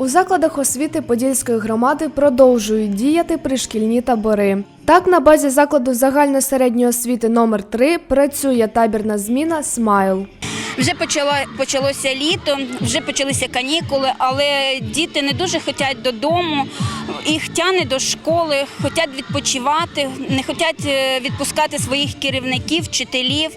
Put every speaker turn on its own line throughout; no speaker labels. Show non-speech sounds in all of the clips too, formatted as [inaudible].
У закладах освіти Подільської громади продовжують діяти пришкільні табори. Так, на базі закладу загальносередньої освіти номер 3 працює табірна зміна Смайл.
Вже почало, почалося літо, вже почалися канікули, але діти не дуже хочуть додому, їх тягне до школи, хочуть відпочивати, не хочуть е, відпускати своїх керівників, вчителів,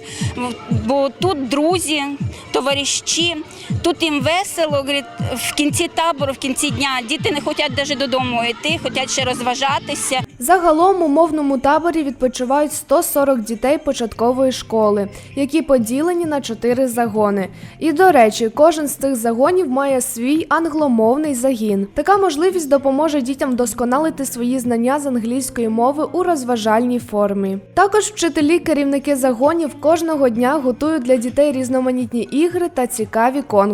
бо тут друзі, товариші, тут їм весело. говорить, В кінці табору, в кінці дня діти не хочуть навіть додому йти, хочуть ще розважатися.
Загалом у мовному таборі відпочивають 140 дітей початкової школи, які поділені на чотири загони. І до речі, кожен з цих загонів має свій англомовний загін. Така можливість допоможе дітям вдосконалити свої знання з англійської мови у розважальній формі. Також вчителі, керівники загонів кожного дня готують для дітей різноманітні ігри та цікаві конкурси.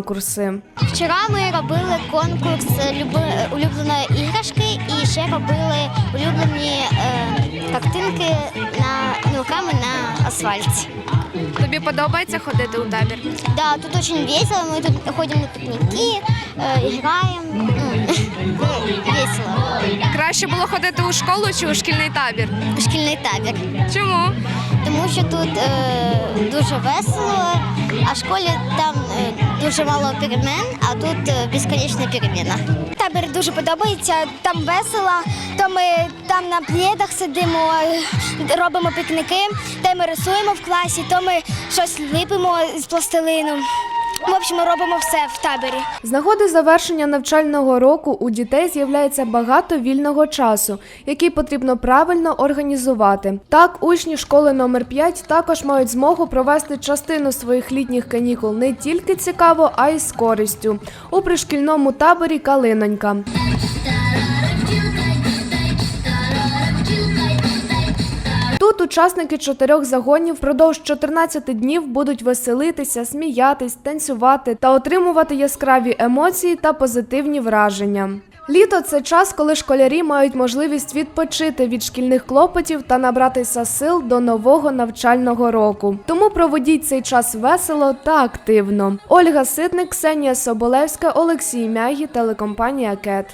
Вчора ми робили конкурс улюбленої іграшки і ще робили улюблені е, картинки на руками на асфальті.
Тобі подобається ходити у табір?
Да, тут дуже весело, ми тут ходимо на пікніки, е, граємо. Ну, [laughs] весело.
Краще було ходити у школу чи у шкільний табір?
Шкільний табір.
Чому?
Тому що тут е, дуже весело, а в школі там е, дуже мало перемен, а тут е, безконечна переміна. Табір дуже подобається, там весело, то ми там на плєдах сидимо, робимо пікники, то ми рисуємо в класі, то ми щось ліпимо з пластилину. В общем, робимо все в таборі.
З нагоди завершення навчального року у дітей з'являється багато вільного часу, який потрібно правильно організувати. Так, учні школи номер 5 також мають змогу провести частину своїх літніх канікул не тільки цікаво, а й з користю у пришкільному таборі Калинонька. Учасники чотирьох загонів впродовж 14 днів будуть веселитися, сміятись, танцювати та отримувати яскраві емоції та позитивні враження. Літо це час, коли школярі мають можливість відпочити від шкільних клопотів та набратися сил до нового навчального року. Тому проведіть цей час весело та активно. Ольга Ситник, Ксенія Соболевська, Олексій Мягі, телекомпанія Кет.